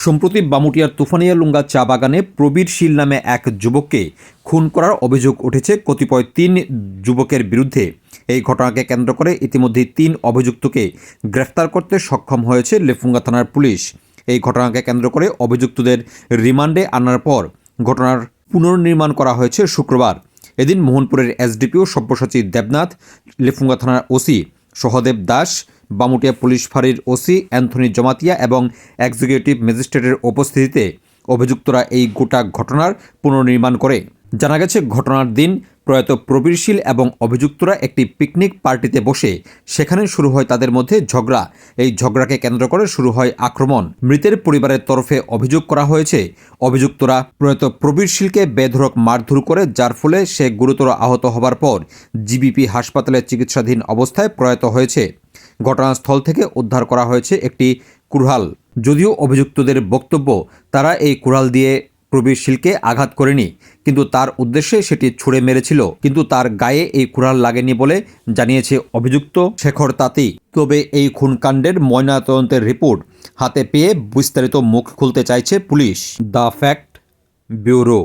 সম্প্রতি বামুটিয়ার তুফানিয়া লুঙ্গা চা বাগানে প্রবীর শীল নামে এক যুবককে খুন করার অভিযোগ উঠেছে কতিপয় তিন যুবকের বিরুদ্ধে। এই ঘটনাকে কেন্দ্র করে ইতিমধ্যেই তিন অভিযুক্তকে গ্রেফতার করতে সক্ষম হয়েছে লেফুঙ্গা থানার পুলিশ। এই ঘটনাকে কেন্দ্র করে অভিযুক্তদের রিমান্ডে আনার পর ঘটনার পুনর্নির্মাণ করা হয়েছে শুক্রবার। এদিন মোহনপুরের এসডিপিও সব্যসাচী দেবনাথ, লেফুঙ্গা থানার ওসি সহদেব দাস বামুটিয়া পুলিশ ফাঁড়ির ওসি অ্যান্থনি জমাতিয়া এবং এক্সিকিউটিভ ম্যাজিস্ট্রেটের উপস্থিতিতে অভিযুক্তরা এই গোটা ঘটনার পুনর্নির্মাণ করে। জানা গেছে, ঘটনার দিন প্রয়াত প্রবীরশীল এবং অভিযুক্তরা একটি পিকনিক পার্টিতে বসে সেখানে শুরু হয় তাদের মধ্যে ঝগড়া। এই ঝগড়াকে কেন্দ্র করে শুরু হয় আক্রমণ। মৃতের পরিবারের তরফে অভিযোগ করা হয়েছে, অভিযুক্তরা প্রয়াত প্রবীরশীলকে বেধরক মারধর করে, যার ফলে সে গুরুতর আহত হবার পর জিবিপি হাসপাতালে চিকিৎসাধীন অবস্থায় প্রয়াত হয়েছে। ঘটনাস্থল থেকে উদ্ধার করা হয়েছে একটি কুড়াল। যদিও অভিযুক্তদের বক্তব্য, তারা এই কুড়াল দিয়ে প্রবীরশীলকে আঘাত করেনি, কিন্তু তার উদ্দেশ্যে সেটি ছুঁড়ে মেরেছিল। কিন্তু তার গায়ে এই কুড়াল লাগেনি বলে জানিয়েছে অভিযুক্ত শেখর তাঁতি। তবে এই খুনকাণ্ডের ময়নাতদন্তের রিপোর্ট হাতে পেয়ে বিস্তারিত মুখ খুলতে চাইছে পুলিশ। The fact bureau.